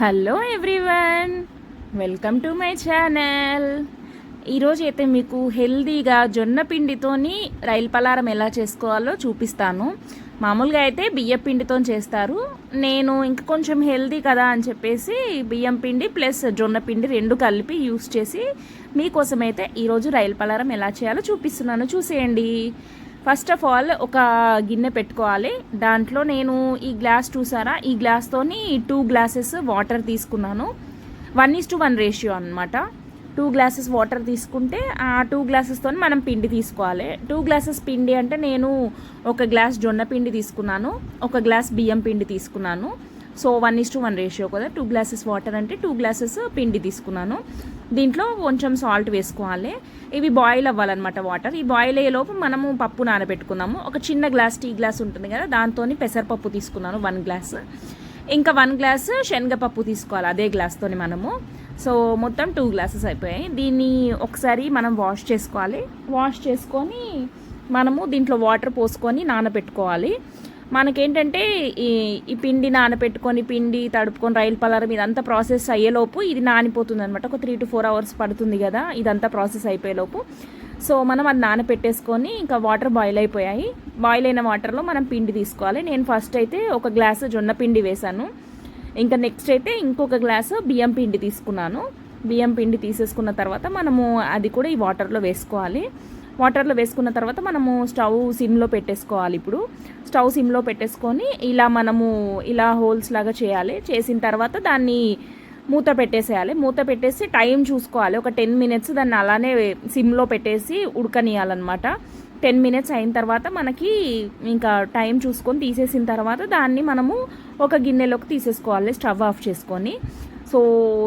Hello everyone welcome to my channel. ఈరోజు అయితే మీకు హెల్దీగా జొన్న పిండితోని రైలు పలారం ఎలా చేసుకోవాలో చూపిస్తాను. మామూలుగా అయితే బియ్యం పిండితో చేస్తారు. నేను ఇంకా కొంచెం హెల్దీ కదా అని చెప్పేసి బియ్యం పిండి ప్లస్ జొన్న పిండి రెండు కలిపి యూస్ చేసి మీకోసం అయితే ఈరోజు రైలు పలారం ఎలా చేయాలో చూపిస్తున్నాను. చూసేయండి. ఫస్ట్ ఆఫ్ ఆల్ ఒక గిన్నె పెట్టుకోవాలి. దాంట్లో నేను ఈ గ్లాస్ చూసారా? ఈ గ్లాస్తోని టూ గ్లాసెస్ వాటర్ తీసుకున్నాను. One is to one ratio అనమాట టూ గ్లాసెస్ వాటర్ తీసుకుంటే ఆ టూ గ్లాసెస్తో మనం పిండి తీసుకోవాలి. టూ గ్లాసెస్ పిండి అంటే నేను ఒక గ్లాస్ జొన్న పిండి తీసుకున్నాను. ఒక గ్లాస్ బియ్యం పిండి తీసుకున్నాను. So one is to one ratio కదా. టూ గ్లాసెస్ వాటర్ అంటే టూ గ్లాసెస్ పిండి తీసుకున్నాను. దీంట్లో కొంచెం సాల్ట్ వేసుకోవాలి. ఇవి బాయిల్ అవ్వాలన్నమాట వాటర్ ఈ బాయిల్ అయ్యేలోపు మనము పప్పు నానబెట్టుకున్నాము. ఒక చిన్న గ్లాస్ టీ గ్లాస్ ఉంటుంది కదా దాంతో పెసరపప్పు తీసుకున్నాను వన్ గ్లాస్ ఇంకా వన్ గ్లాస్ శనగపప్పు తీసుకోవాలి అదే గ్లాస్తో మనము. సో మొత్తం టూ గ్లాసెస్ అయిపోయాయి. దీన్ని ఒకసారి మనం వాష్ చేసుకోవాలి. వాష్ చేసుకొని మనము దీంట్లో వాటర్ పోసుకొని నానబెట్టుకోవాలి. మనకేంటంటే ఈ ఈ పిండి నానబెట్టుకొని పిండి తడుపుకొని రైలు పలారం ఇదంతా ప్రాసెస్ అయ్యేలోపు ఇది నానిపోతుంది అనమాట ఒక త్రీ టు ఫోర్ అవర్స్ పడుతుంది కదా ఇదంతా ప్రాసెస్ అయిపోయేలోపు. సో మనం అది నానబెట్టేసుకొని ఇంకా వాటర్ బాయిల్ అయిపోయాయి. బాయిల్ అయిన వాటర్లో మనం పిండి తీసుకోవాలి. నేను ఫస్ట్ అయితే ఒక గ్లాసు జొన్న పిండి వేశాను. ఇంకా నెక్స్ట్ అయితే ఇంకొక గ్లాసు బియ్యం పిండి తీసుకున్నాను. బియ్యం పిండి తీసేసుకున్న తర్వాత మనము అది కూడా ఈ వాటర్లో వేసుకోవాలి. వాటర్లో వేసుకున్న తర్వాత మనము స్టవ్ సిమ్లో పెట్టేసుకోవాలి ఇప్పుడు. స్టవ్ సిమ్లో పెట్టేసుకొని ఇలా మనము ఇలా హోల్స్ లాగా చేయాలి. చేసిన తర్వాత దాన్ని మూత పెట్టేసేయాలి. మూత పెట్టేసి టైం చూసుకోవాలి. ఒక టెన్ మినిట్స్ దాన్ని అలానే సిమ్లో పెట్టేసి ఉడకనియాలన్నమాట. టెన్ మినిట్స్ అయిన తర్వాత మనకి ఇంకా టైం చూసుకొని తీసేసిన తర్వాత దాన్ని మనము ఒక గిన్నెలోకి తీసేసుకోవాలి. స్టవ్ ఆఫ్ చేసుకొని. సో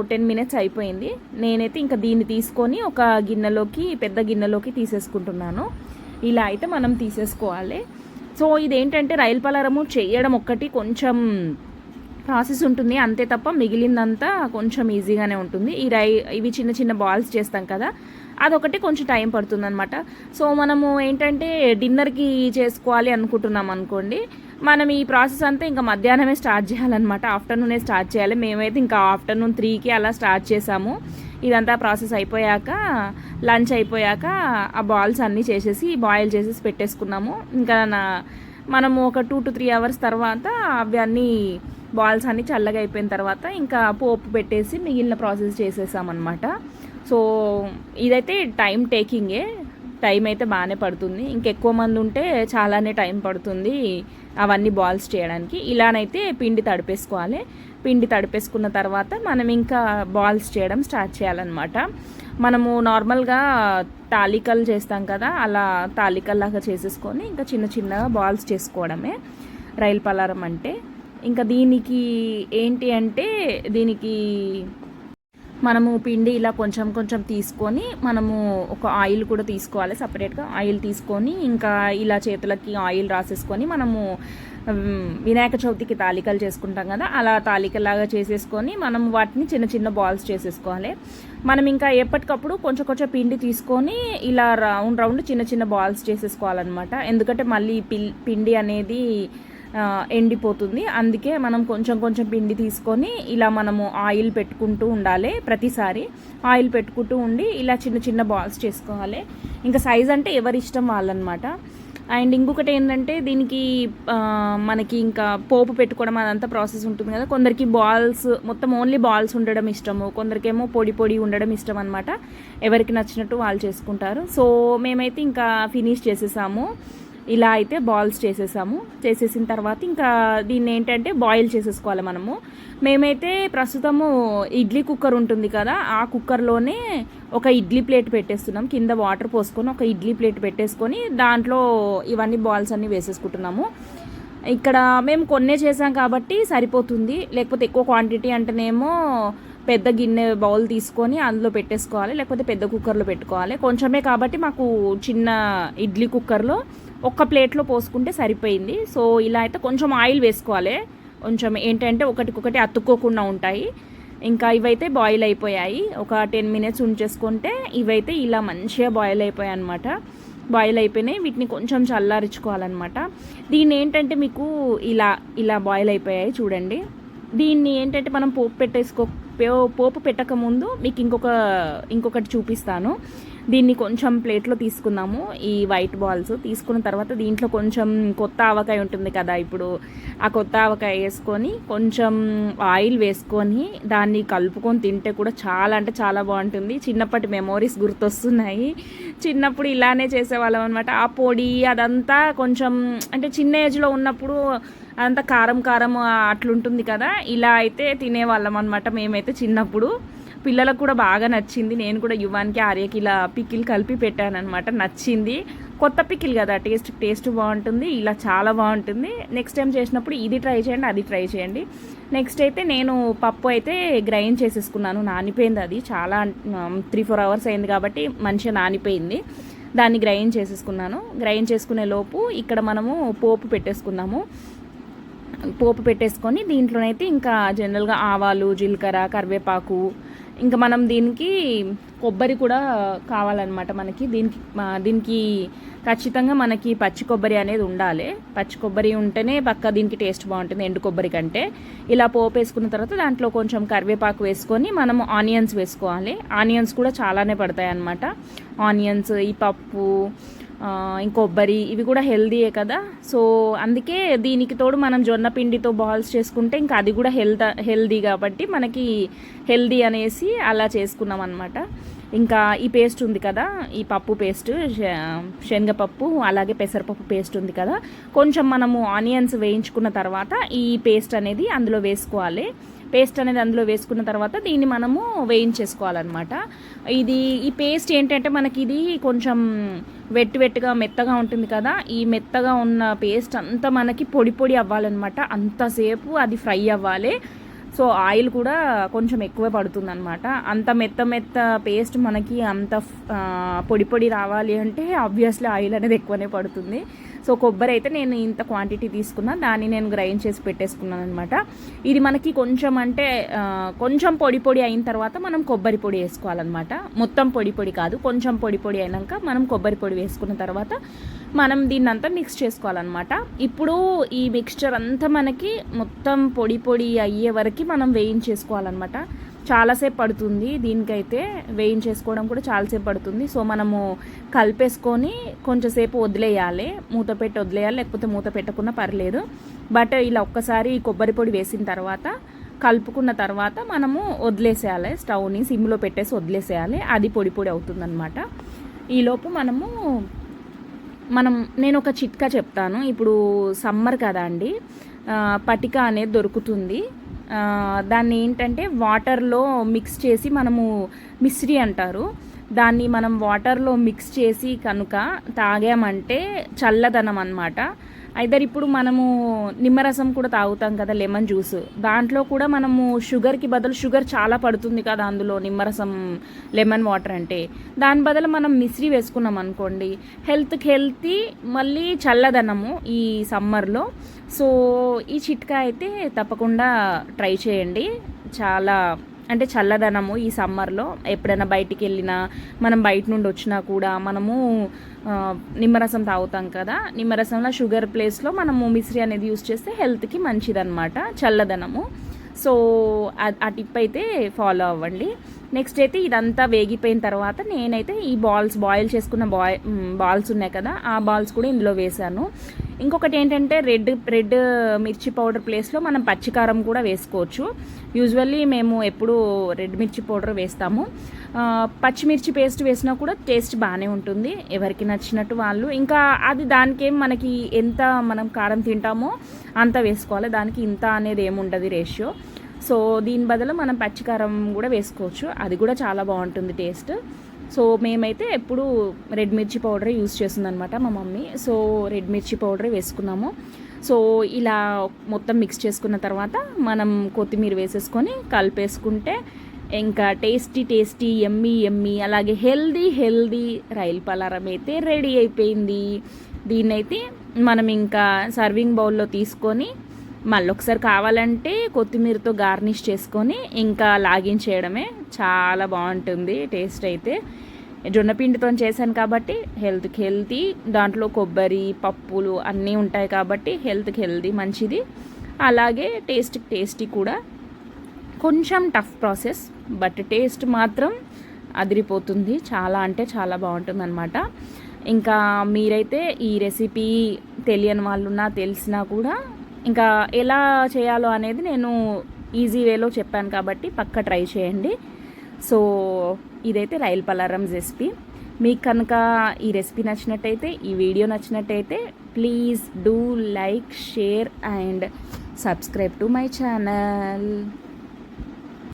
టెన్ మినిట్స్ అయిపోయింది. నేనైతే ఇంకా దీన్ని తీసుకొని ఒక గిన్నెలోకి పెద్ద గిన్నెలోకి తీసేసుకుంటున్నాను. ఇలా అయితే మనం తీసేసుకోవాలి. సో ఇదేంటంటే రైలు పలారము చేయడం ఒక్కటి కొంచెం ప్రాసెస్ ఉంటుంది. అంతే తప్ప మిగిలిందంతా కొంచెం ఈజీగానే ఉంటుంది. ఈ రై ఇవి చిన్న చిన్న బాల్స్ చేస్తాం కదా అదొకటి కొంచెం టైం పడుతుంది అనమాట సో మనము ఏంటంటే డిన్నర్కి చేసుకోవాలి అనుకుంటున్నాం అనుకోండి. మనం ఈ ప్రాసెస్ అంతా ఇంకా మధ్యాహ్నమే స్టార్ట్ చేయాలన్నమాట. ఆఫ్టర్నూనే స్టార్ట్ చేయాలి. మేమైతే ఇంకా ఆఫ్టర్నూన్ త్రీకి అలా స్టార్ట్ చేసాము. ఇదంతా ప్రాసెస్ అయిపోయాక లంచ్ అయిపోయాక ఆ బాల్స్ అన్నీ చేసేసి బాయిల్ చేసేసి పెట్టేసుకున్నాము. ఇంకా నా మనము ఒక టూ టు త్రీ అవర్స్ తర్వాత అవి అన్నీ బాల్స్ అన్నీ చల్లగా అయిపోయిన తర్వాత ఇంకా పోపు పెట్టేసి మిగిలిన ప్రాసెస్ చేసేసామన్నమాట. సో ఇదైతే టైం టేకింగే. టైం అయితే బాగానే పడుతుంది. ఇంకెక్కువ మంది ఉంటే చాలానే టైం పడుతుంది. అవన్నీ బాల్స్ చేయడానికి. ఇలానైతే పిండి తడిపేసుకోవాలి. పిండి తడిపేసుకున్న తర్వాత మనం ఇంకా బాల్స్ చేయడం స్టార్ట్ చేయాలన్నమాట. మనము నార్మల్గా తాలికలు చేస్తాం కదా అలా తాలికల్లాగా చేసేసుకొని ఇంకా చిన్న చిన్నగా బాల్స్ చేసుకోవడమే. రైలు పలారం అంటే. ఇంకా దీనికి ఏంటి అంటే దీనికి మనము పిండి ఇలా కొంచెం కొంచెం తీసుకొని మనము ఒక ఆయిల్ కూడా తీసుకోవాలి సపరేట్గా ఆయిల్ తీసుకొని ఇంకా ఇలా చేతులకి ఆయిల్ రాసేసుకొని మనము వినాయక చవితికి తాలికలు చేసుకుంటాం కదా అలా తాలికలాగా చేసేసుకొని మనం వాటిని చిన్న చిన్న బాల్స్ చేసేసుకోవాలి. మనం ఇంకా ఎప్పటికప్పుడు కొంచెం కొంచెం పిండి తీసుకొని ఇలా రౌండ్ రౌండ్ చిన్న చిన్న బాల్స్ చేసేసుకోవాలన్నమాట. ఎందుకంటే మళ్ళీ పిండి అనేది ఎండిపోతుంది. అందుకే మనం కొంచెం కొంచెం పిండి తీసుకొని ఇలా మనము ఆయిల్ పెట్టుకుంటూ ఉండాలి ప్రతిసారి. ఆయిల్ పెట్టుకుంటూ ఉండి ఇలా చిన్న చిన్న బాల్స్ చేసుకోవాలి. ఇంకా సైజ్ అంటే ఎవరి ఇష్టం వాళ్ళనమాట. అండ్ ఇంకొకటి ఏంటంటే దీనికి మనకి ఇంకా పోపు పెట్టుకోవడం అదంతా ప్రాసెస్ ఉంటుంది కదా. కొందరికి బాల్స్ మొత్తం ఓన్లీ బాల్స్ ఉండడం ఇష్టము. కొందరికేమో పొడి పొడి ఉండడం ఇష్టం అనమాట ఎవరికి నచ్చినట్టు వాళ్ళు చేసుకుంటారు. సో మేమైతే ఇంకా ఫినిష్ చేసేసాము. ఇలా అయితే బాల్స్ చేసేసాము. చేసేసిన తర్వాత ఇంకా దీన్ని ఏంటంటే బాయిల్ చేసేసుకోవాలి మనము. మేమైతే ప్రస్తుతము ఇడ్లీ కుక్కర్ ఉంటుంది కదా ఆ కుక్కర్లోనే ఒక ఇడ్లీ ప్లేట్ పెట్టేస్తున్నాం. కింద వాటర్ పోసుకొని ఒక ఇడ్లీ ప్లేట్ పెట్టేసుకొని దాంట్లో ఇవన్నీ బాల్స్ అన్నీ వేసేసుకుంటున్నాము. ఇక్కడ మేము కొన్నే చేసాం కాబట్టి సరిపోతుంది. లేకపోతే ఎక్కువ క్వాంటిటీ అంటేనేమో పెద్ద గిన్నె బౌల్ తీసుకొని అందులో పెట్టేసుకోవాలి లేకపోతే పెద్ద కుక్కర్లో పెట్టుకోవాలి. కొంచెమే కాబట్టి మాకు చిన్న ఇడ్లీ కుక్కర్లో ఒక్క ప్లేట్లో పోసుకుంటే సరిపోయింది. సో ఇలా అయితే కొంచెం ఆయిల్ వేసుకోవాలి. కొంచెం ఏంటంటే ఒకటికొకటి అతుక్కోకుండా ఉంటాయి. ఇంకా ఇవైతే బాయిల్ అయిపోయాయి. ఒక టెన్ మినిట్స్ ఉంచేసుకుంటే ఇవైతే ఇలా మంచిగా బాయిల్ అయిపోయాయి అనమాట బాయిల్ అయిపోయినాయి. వీటిని కొంచెం చల్లారించుకోవాలన్నమాట. దీన్ని ఏంటంటే మీకు ఇలా ఇలా బాయిల్ అయిపోయాయి చూడండి. దీన్ని ఏంటంటే మనం పోపు పెట్టేసుకో పోపు పెట్టకముందు మీకు ఇంకొక ఇంకొకటి చూపిస్తాను. దీన్ని కొంచెం ప్లేట్లో తీసుకుందాము. ఈ వైట్ బాల్స్ తీసుకున్న తర్వాత దీంట్లో కొంచెం కొత్త ఆవకాయ ఉంటుంది కదా ఇప్పుడు. ఆ కొత్త ఆవకాయ వేసుకొని కొంచెం ఆయిల్ వేసుకొని దాన్ని కలుపుకొని తింటే కూడా చాలా అంటే చాలా బాగుంటుంది. చిన్నప్పటి మెమోరీస్ గుర్తొస్తున్నాయి. చిన్నప్పుడు ఇలానే చేసేవాళ్ళం అనమాట ఆ పొడి అదంతా కొంచెం అంటే చిన్న ఏజ్లో ఉన్నప్పుడు అదంతా కారం కారం అట్లుంటుంది కదా. ఇలా అయితే తినేవాళ్ళం అనమాట మేమైతే చిన్నప్పుడు. పిల్లలకు కూడా బాగా నచ్చింది. నేను కూడా యువానికి ఆర్యకి ఇలా పికిల్ కలిపి పెట్టాను అనమాట నచ్చింది. కొత్త పికిల్ కదా. టేస్ట్ టేస్ట్ బాగుంటుంది. ఇలా చాలా బాగుంటుంది. నెక్స్ట్ టైం చేసినప్పుడు ఇది ట్రై చేయండి అది ట్రై చేయండి. నెక్స్ట్ అయితే నేను పప్పు అయితే గ్రైండ్ చేసేసుకున్నాను. నానిపోయింది అది. చాలా త్రీ ఫోర్ అవర్స్ అయింది కాబట్టి మంచిగా నానిపోయింది. దాన్ని గ్రైండ్ చేసేసుకున్నాను. గ్రైండ్ చేసుకునే లోపు ఇక్కడ మనము పోపు పెట్టేసుకున్నాము. పోపు పెట్టేసుకొని దీంట్లోనైతే ఇంకా జనరల్గా ఆవాలు జీలకర్ర కరివేపాకు ఇంకా మనం దీనికి కొబ్బరి కూడా కావాలన్నమాట మనకి. దీనికి దీనికి ఖచ్చితంగా మనకి పచ్చి కొబ్బరి అనేది ఉండాలి. పచ్చి కొబ్బరి ఉంటేనే పక్క దీనికి టేస్ట్ బాగుంటుంది ఎండు కొబ్బరి కంటే. ఇలా పోపు వేసుకున్న తర్వాత దాంట్లో కొంచెం కరివేపాకు వేసుకొని మనం ఆనియన్స్ వేసుకోవాలి. ఆనియన్స్ కూడా చాలానే పడతాయి అన్నమాట ఆనియన్స్ ఈ పప్పు ఇంకొబ్బరి ఇవి కూడా హెల్దీయే కదా. సో అందుకే దీనికి తోడు మనం జొన్న పిండితో బాల్స్ చేసుకుంటే ఇంకా అది కూడా హెల్త్ హెల్దీ కాబట్టి మనకి హెల్దీ అనేసి అలా చేసుకున్నాం అనమాట ఇంకా ఈ పేస్ట్ ఉంది కదా ఈ పప్పు పేస్ట్ శనగపప్పు అలాగే పెసరపప్పు పేస్ట్ ఉంది కదా. కొంచెం మనము ఆనియన్స్ వేయించుకున్న తర్వాత ఈ పేస్ట్ అనేది అందులో వేసుకోవాలి. పేస్ట్ అనేది అందులో వేసుకున్న తర్వాత దీన్ని మనము వేయించేసుకోవాలన్నమాట. ఇది ఈ పేస్ట్ ఏంటంటే మనకి ఇది కొంచెం వెట్ వెట్టుగా మెత్తగా ఉంటుంది కదా ఈ మెత్తగా ఉన్న పేస్ట్ అంతా మనకి పొడి పొడి అవ్వాలన్నమాట. అంతసేపు అది ఫ్రై అవ్వాలి. సో ఆయిల్ కూడా కొంచెం ఎక్కువ పడుతుందన్నమాట. అంత మెత్త మెత్త పేస్ట్ మనకి అంత పొడి పొడి రావాలి అంటే ఆబ్వియస్లీ ఆయిల్ అనేది ఎక్కువనే పడుతుంది. సో కొబ్బరి అయితే నేను ఇంత క్వాంటిటీ తీసుకున్నా దాన్ని నేను గ్రైండ్ చేసి పెట్టేసుకున్నాను అనమాట ఇది మనకి కొంచెం అంటే కొంచెం పొడి పొడి అయిన తర్వాత మనం కొబ్బరి పొడి వేసుకోవాలన్నమాట. మొత్తం పొడి పొడి కాదు కొంచెం పొడి పొడి అయినాక మనం కొబ్బరి పొడి వేసుకున్న తర్వాత మనం దీన్ని అంతా మిక్స్ చేసుకోవాలన్నమాట. ఇప్పుడు ఈ మిక్స్చర్ అంతా మనకి మొత్తం పొడి పొడి అయ్యే వరకు మనం వేయించేసుకోవాలన్నమాట. చాలాసేపు పడుతుంది. దీనికైతే వేయించేసుకోవడం కూడా చాలాసేపు పడుతుంది. సో మనము కలిపేసుకొని కొంచెంసేపు వదిలేయాలి. మూత పెట్టి వదిలేయాలి. లేకపోతే మూత పెట్టకుండా పర్లేదు. బట్ ఇలా ఒక్కసారి కొబ్బరి పొడి వేసిన తర్వాత కలుపుకున్న తర్వాత మనము వదిలేసేయాలి. స్టవ్ని సిమ్లో పెట్టేసి వదిలేసేయాలి. అది పొడి పొడి అవుతుందన్నమాట. ఈలోపు మనము మనం నేను ఒక చిట్కా చెప్తాను. ఇప్పుడు సమ్మర్ కదా అండి. పటిక అనేది దొరుకుతుంది. దాన్ని ఏంటంటే వాటర్లో మిక్స్ చేసి మనము మిశ్రీ అంటారు. దాన్ని మనం వాటర్లో మిక్స్ చేసి కనుక తాగామంటే చల్లదనం అన్నమాట. ఐదర్ ఇప్పుడు మనము నిమ్మరసం కూడా తాగుతాం కదా లెమన్ జ్యూస్. దాంట్లో కూడా మనము షుగర్కి బదులు షుగర్ చాలా పడుతుంది కదా అందులో నిమ్మరసం లెమన్ వాటర్ అంటే. దాని బదులు మనం మిశ్రీ వేసుకున్నాం అనుకోండి. హెల్త్కి హెల్తీ మళ్ళీ చల్లదనము ఈ సమ్మర్లో. సో ఈ చిట్కా అయితే తప్పకుండా ట్రై చేయండి. చాలా అంటే చల్లదనము ఈ సమ్మర్లో. ఎప్పుడైనా బయటికి వెళ్ళినా మనం బయట నుండి వచ్చినా కూడా మనము నిమ్మరసం తాగుతాం కదా. నిమ్మరసంలో షుగర్ ప్లేస్లో మనము మిశ్రీ అనేది యూస్ చేస్తే హెల్త్కి మంచిదన్నమాట. చల్లదనము. సో ఆ- టిప్ అయితే ఫాలో అవ్వండి. నెక్స్ట్ అయితే ఇదంతా వేగిపోయిన తర్వాత నేనైతే ఈ బాల్స్ బాయిల్ చేసుకున్న బాయ్ బాల్స్ ఉన్నాయి కదా ఆ బాల్స్ కూడా ఇందులో వేశాను. ఇంకొకటి ఏంటంటే రెడ్ రెడ్ మిర్చి పౌడర్ ప్లేస్లో మనం పచ్చికారం కూడా వేసుకోవచ్చు. యూజువల్లీ మేము ఎప్పుడు రెడ్ మిర్చి పౌడర్ వేస్తాము. పచ్చిమిర్చి పేస్ట్ వేసినా కూడా టేస్ట్ బాగానే ఉంటుంది. ఎవరికి నచ్చినట్టు వాళ్ళు. ఇంకా అది దానికేం మనకి ఎంత మనం కారం తింటామో అంత వేసుకోవాలి. దానికి ఇంత అనేది ఏముండదు రేషియో. సో దీని బదులు మనం పచ్చికారం కూడా వేసుకోవచ్చు. అది కూడా చాలా బాగుంటుంది టేస్ట్. సో మేమైతే ఎప్పుడు రెడ్ మిర్చి పౌడర్ యూస్ చేస్తుందన్నమాట మా మమ్మీ. సో రెడ్ మిర్చి పౌడర్ వేసుకున్నాము. సో ఇలా మొత్తం మిక్స్ చేసుకున్న తర్వాత మనం కొత్తిమీర వేసేసుకొని కలిపేసుకుంటే ఇంకా టేస్టీ టేస్టీ ఎమ్మీ ఎమ్మీ అలాగే హెల్దీ హెల్దీ రైల్ పలారం అయితే రెడీ అయిపోయింది. దీన్నైతే మనం ఇంకా సర్వింగ్ బౌల్లో తీసుకొని మళ్ళీ ఒకసారి కావాలంటే కొత్తిమీరతో గార్నిష్ చేసుకొని ఇంకా లాగించేయడమే చాలా బాగుంటుంది టేస్ట్ అయితే. జొన్నపిండితో చేశాను కాబట్టి హెల్త్కి హెల్తీ దాంట్లో కొబ్బరి పప్పులు అన్నీ ఉంటాయి కాబట్టి హెల్త్కి హెల్తీ మంచిది. అలాగే టేస్ట్ టేస్టీ కూడా. కొంచెం టఫ్ ప్రాసెస్ బట్ టేస్ట్ మాత్రం అదిరిపోతుంది. చాలా అంటే చాలా బాగుంటుంది అనమాట ఇంకా మీరైతే ఈ రెసిపీ తెలియని వాళ్ళున్నా తెలిసినా కూడా ఇంకా ఎలా చేయాలో అనేది నేను ఈజీ వేలో చెప్పాను కాబట్టి పక్క ట్రై చేయండి. సో ఇదైతే రైల్ పలారం రెసిపీ. మీకు కనుక ఈ రెసిపీ నచ్చినట్టయితే ఈ వీడియో నచ్చినట్టయితే please do like share and subscribe to my channel.